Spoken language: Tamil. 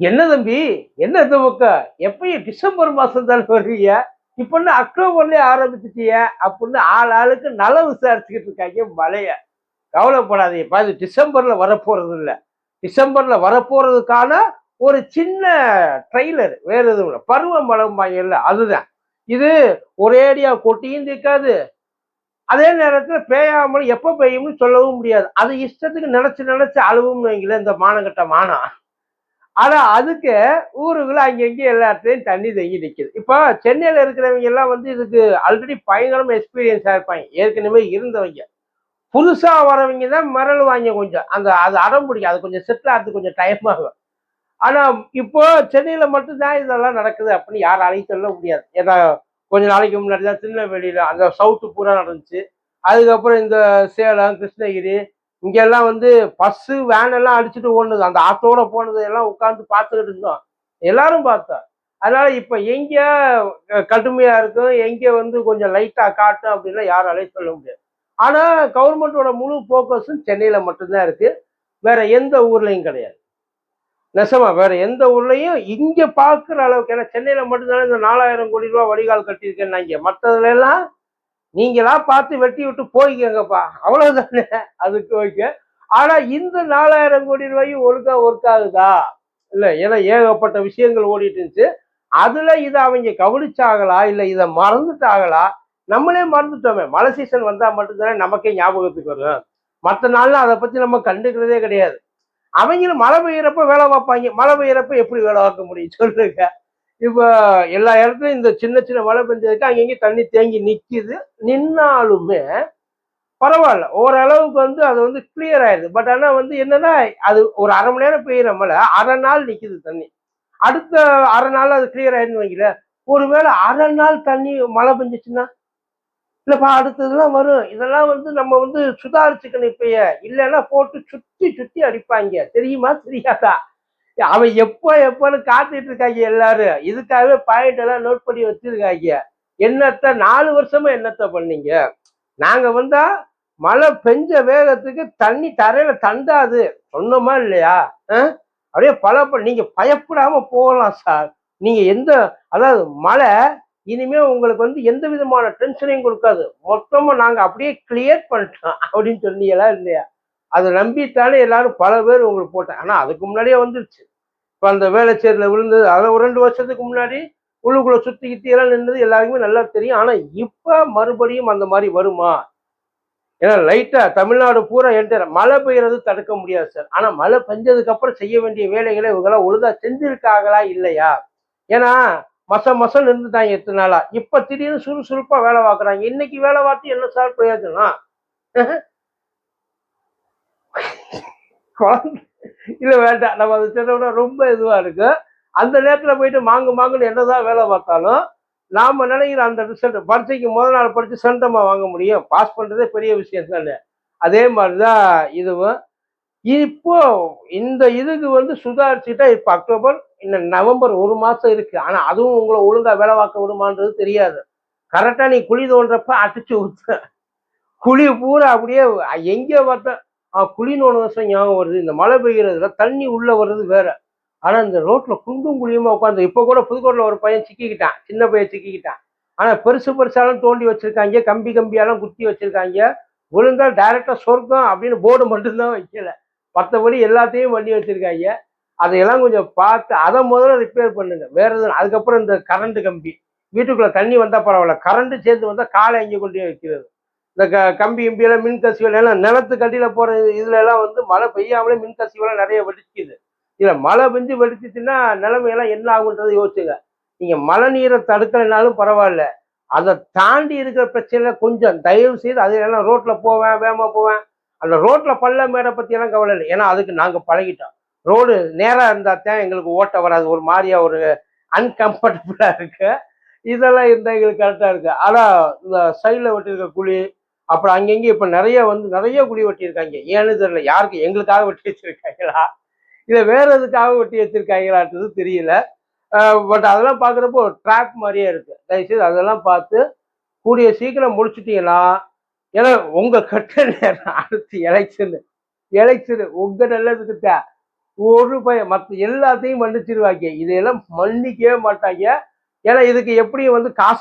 என்ன தம்பி? என்ன இந்த பக்கம் எப்பயும் டிசம்பர் மாதம் தானே வருவீங்க இப்ப என்ன அக்டோபர்லயே ஆரம்பிச்சிட்டிய? அப்படின்னு ஆள் ஆளுக்கு நல விசாரிச்சுக்கிட்டு இருக்காங்க மழைய கவலைப்படாதீங்க. பாது டிசம்பரில் வரப்போகிறது இல்லை டிசம்பரில் வரப்போகிறதுக்கான ஒரு சின்ன ட்ரெய்லர். வேற எதுவும் இல்லை. பருவ மழை இல்லை அதுதான். இது ஒரேடியா கொட்டியும் தீர்க்காது அதே நேரத்தில் பேயாமல் எப்போ பெய்யும்னு சொல்லவும் முடியாது. அது இஷ்டத்துக்கு நினச்சி நினச்சி அழுவும் வைங்களேன் இந்த மானங்கட்ட மானம். ஆனா அதுக்கு ஊருக்குள்ள அங்கங்க எல்லா இடத்துலையும் தண்ணி தேங்கி நிற்குது இப்போ சென்னையில இருக்கிறவங்க எல்லாம் வந்து இதுக்கு ஆல்ரெடி பயங்கரமா எக்ஸ்பீரியன்ஸாக இருப்பாங்க. ஏற்கனவே இருந்தவங்க. புதுசா வரவங்க தான் மிரளுவாங்க கொஞ்சம். அந்த அது அடம் பிடிக்கும் அது கொஞ்சம் செட்டில் ஆகிறது கொஞ்சம் டைம் ஆகும். ஆனா இப்போ சென்னையில மட்டும்தான் இதெல்லாம் நடக்குது அப்படின்னு யாராலையும் சொல்ல முடியாது. ஏன்னா கொஞ்ச நாளைக்கு முன்னாடி தான் திருநெல்வேலியில அந்த சவுத்து பூரா நடந்துச்சு. அதுக்கப்புறம் இந்த சேலம் கிருஷ்ணகிரி இங்கெல்லாம் வந்து பஸ்ஸு வேன் எல்லாம் அடிச்சுட்டு ஓடுனது. அந்த ஆத்தோட போனது எல்லாம் உட்காந்து பார்த்துக்கிட்டு இருந்தோம். எல்லாரும் பார்த்தோம். அதனால இப்போ எங்கே கடுமையாக இருக்கும் எங்கே வந்து கொஞ்சம் லைட்டாக காட்டும் அப்படின்னா யாராலையும் சொல்ல முடியாது. ஆனால் கவர்மெண்டோட முழு ஃபோக்கஸும் சென்னையில் மட்டும்தான் இருக்குது வேற எந்த ஊர்லேயும் கிடையாது. நெசமா வேற எந்த ஊர்லையும் இங்கே பார்க்குற அளவுக்கு ஏன்னா சென்னையில் மட்டும்தானே இந்த நாலாயிரம் கோடி ரூபா வடிகால் கட்டியிருக்கேன் இங்கே மற்றதுல எல்லாம் நீங்களா பார்த்து வெட்டி விட்டு போய்க்கங்கப்பா. அவ்வளவுதானே? அதுக்கு ஓகே. ஆனா இந்த நாலாயிரம் கோடி ரூபாயும் ஒழுங்கா ஒர்க் ஆகுதா? இல்ல ஏன்னா ஏகப்பட்ட விஷயங்கள் ஓடிட்டு இருந்துச்சு அதுல இதை அவங்க கவனிச்சாங்களா? இல்ல இதை மறந்துட்டாங்களா? நம்மளே மறந்துட்டோமே. மழை சீசன் வந்தா மட்டும்தானே நமக்கே ஞாபகத்துக்கு வரும். மற்ற நாள்ல அதை பத்தி நம்ம கண்டுக்கிறதே கிடையாது. அவங்களும் மழை பெய்யறப்ப வேலை பார்ப்பாங்க. மழை பெய்யறப்ப எப்படி வேலை பார்க்க முடியும்? சொல்லுங்க. இப்போ எல்லா இடத்துலையும் இந்த சின்ன சின்ன மழை பெஞ்சதுக்கு அங்கங்க தண்ணி தேங்கி நிற்கிது நின்னாலுமே பரவாயில்ல. ஓரளவுக்கு வந்து அது வந்து கிளியர் ஆயிடுது. பட் ஆனால் வந்து என்னன்னா அது ஒரு அரை மணி நேரம் பெய்யுற மழை அரை நாள் நிற்கிது தண்ணி. அடுத்த அரை நாள் அது கிளியர் ஆயிடுன்னு வைக்கல ஒருவேளை அரை நாள் தண்ணி மழை பெஞ்சிச்சுன்னா? இல்லைப்பா அடுத்ததுலாம் வரும். இதெல்லாம் வந்து நம்ம வந்து சுதாரிச்சுக்கணும் இப்பய. இல்லைன்னா போட்டு சுத்தி சுற்றி அடிப்பாங்க. தெரியுமா? தெரியாதா? அவன் எப்போ எப்போன்னு காத்துட்டு இருக்காங்க எல்லாரும். இதுக்காகவே பாயிண்ட் எல்லாம் நோட் பண்ணி வச்சிருக்காங்க. என்னத்த நாலு வருஷமா என்னத்த பண்ணீங்க? நாங்க வந்தா மழை பெஞ்ச வேகத்துக்கு தண்ணி தரையில தண்டாது சொன்னோமா இல்லையா? அப்படியே பல நீங்க பயப்படாம போகலாம் சார். நீங்க எந்த அதாவது மழை இனிமே உங்களுக்கு வந்து எந்த விதமான டென்ஷனையும் கொடுக்காது. மொத்தமா நாங்க அப்படியே கிளியர் பண்ணிட்டோம் அப்படின்னு சொன்னீங்களா இல்லையா? அதை நம்பித்தானே எல்லாரும் பல பேர் உங்களுக்கு போட்டேன் ஆனா அதுக்கு முன்னாடியே வந்துருச்சு. இப்போ அந்த வேலைச்சேரியில விழுந்தது அதை ஒரு ரெண்டு வருஷத்துக்கு முன்னாடி உள்ளுக்குள்ளே சுத்தி கித்தி எல்லாம் நின்றது எல்லாருக்குமே நல்லா தெரியும். ஆனா இப்போ மறுபடியும் அந்த மாதிரி வருமா? ஏன்னா லைட்டா தமிழ்நாடு பூரா என்டர். மழை பெய்யறது தடுக்க முடியாது சார் ஆனா மழை பெஞ்சதுக்கு அப்புறம் செய்ய வேண்டிய வேலைகளை இவங்கெல்லாம் ஒழுங்கா செஞ்சிருக்காங்களா இல்லையா? ஏன்னா மசம் மசம் இருந்துட்டாங்க எத்தனை நாளா? இப்ப திடீர்னு சுறுசுறுப்பா வேலை பார்க்கறாங்க. இன்னைக்கு வேலை பார்த்து என்ன சார் பிரயோஜனம்? குழந்தை இல்லை வேண்டாம். நம்ம அதை சொன்னோம்னா ரொம்ப இதுவாக இருக்கும் அந்த நேரத்தில் போயிட்டு மாங்கு மாங்குன்னு என்னதான் வேலை பார்த்தாலும் நாம் நினைக்கிற அந்த ரிசல்ட் பரீட்சைக்கு முதல் நாள் படித்து சொந்தமா வாங்க முடியும். பாஸ் பண்ணுறதே பெரிய விஷயம் தானே அதே மாதிரிதான் இதுவும். இப்போ இந்த இதுக்கு வந்து சுதாரிச்சுட்டா இப்போ அக்டோபர் இன்னும் நவம்பர் ஒரு மாதம் இருக்குது ஆனால் அதுவும் உங்களை ஒழுங்காக வேலை பார்க்க விடுமான்றது தெரியாது. கரெக்டாக நீ குழி தோன்றப்ப அடிச்சு ஊத்து குழி பூரா அப்படியே எங்கே பார்த்தேன் குழின்னு ஒன்று வருஷம் ஞாபகம் வருது. இந்த மழை பெய்கிறதுல தண்ணி உள்ள வர்றது வேற. ஆனா இந்த ரோட்ல குண்டும் குழியுமா உட்காந்து இப்போ கூட புதுக்கோட்டில் ஒரு பையன் சிக்கிக்கிட்டான். சின்ன பையன் சிக்கிக்கிட்டான். ஆனா பெருசு பெருசாலும் தோண்டி வச்சிருக்காங்க. கம்பி கம்பியாலும் குத்தி வச்சிருக்காங்க. விழுந்தா டைரக்டா சொர்க்கம் அப்படின்னு போர்டு மட்டும்தான் வைக்கல. மற்றபடி எல்லாத்தையும் பண்ணி வச்சிருக்காங்க. அதையெல்லாம் கொஞ்சம் பார்த்து அதை முதல்ல ரிப்பேர் பண்ணுங்க. வேற எதுவும் அதுக்கப்புறம் இந்த கரண்ட் கம்பி. வீட்டுக்குள்ள தண்ணி வந்தா பரவாயில்ல. கரண்ட் சேர்ந்து வந்தா காலை எங்கே கொண்டு வைக்கிறது. இந்த க கம்பி கம்பியெல்லாம் மின் கசிவுகள் எல்லாம் நிலத்துக்கு கட்டியில் போகிற இதுல எல்லாம் வந்து மழை பெய்யாமலே மின் கசிவுலாம் நிறைய வெடிக்குது இதில் மழை பெஞ்சு வெடிச்சிச்சுன்னா நிலைமையெல்லாம் என்ன ஆகுன்றதை யோசிச்சுங்க. நீங்கள் மழை நீரை தடுக்கலைனாலும் பரவாயில்ல. அதை தாண்டி இருக்கிற பிரச்சனை கொஞ்சம் தயவு செய்து அதெல்லாம் ரோட்டில் போவேன் வேகமாக போவேன். அந்த ரோட்டில் பள்ள மேடை பற்றியெல்லாம் கவலை இல்லை. ஏன்னா அதுக்கு நாங்கள் பழகிட்டோம். ரோடு நேராக இருந்தால் தான் எங்களுக்கு ஓட்ட வராது. ஒரு மாதிரியாக ஒரு அன்கம்ஃபர்டபுளாக இருக்குது இதெல்லாம் இருந்தால் எங்களுக்கு கரெக்டாக இருக்கு. ஆனால் இந்த சைடில் விட்டுருக்க குழி அப்புறம் அங்கங்கே இப்போ நிறைய வந்து நிறைய குழி வெட்டியிருக்காங்க ஏன்னு தெரியல. யாருக்கு எங்களுக்காக வெட்டி வச்சிருக்காங்களா? இல்லை வேற எதுக்காக வெட்டி வச்சிருக்காங்களான்றது தெரியல. பட் அதெல்லாம் பாக்குறப்போ ட்ராக் மாதிரியே இருக்கு. தயவுசெய்து அதெல்லாம் பார்த்து கூடிய சீக்கிரம் முடிச்சிட்டீங்கன்னா ஏன்னா உங்க கட்ட நேரம் அடுத்து எலெக்ஷனு எலெக்ஷன் உங்க நல்லதுக்கு தான் ஒரு பையன் மற்ற எல்லாத்தையும் மன்னிச்சிருவாங்க. இதையெல்லாம் மன்னிக்கவே மாட்டாங்க. ஏன்னா இதுக்கு எப்படியும் வந்து காசு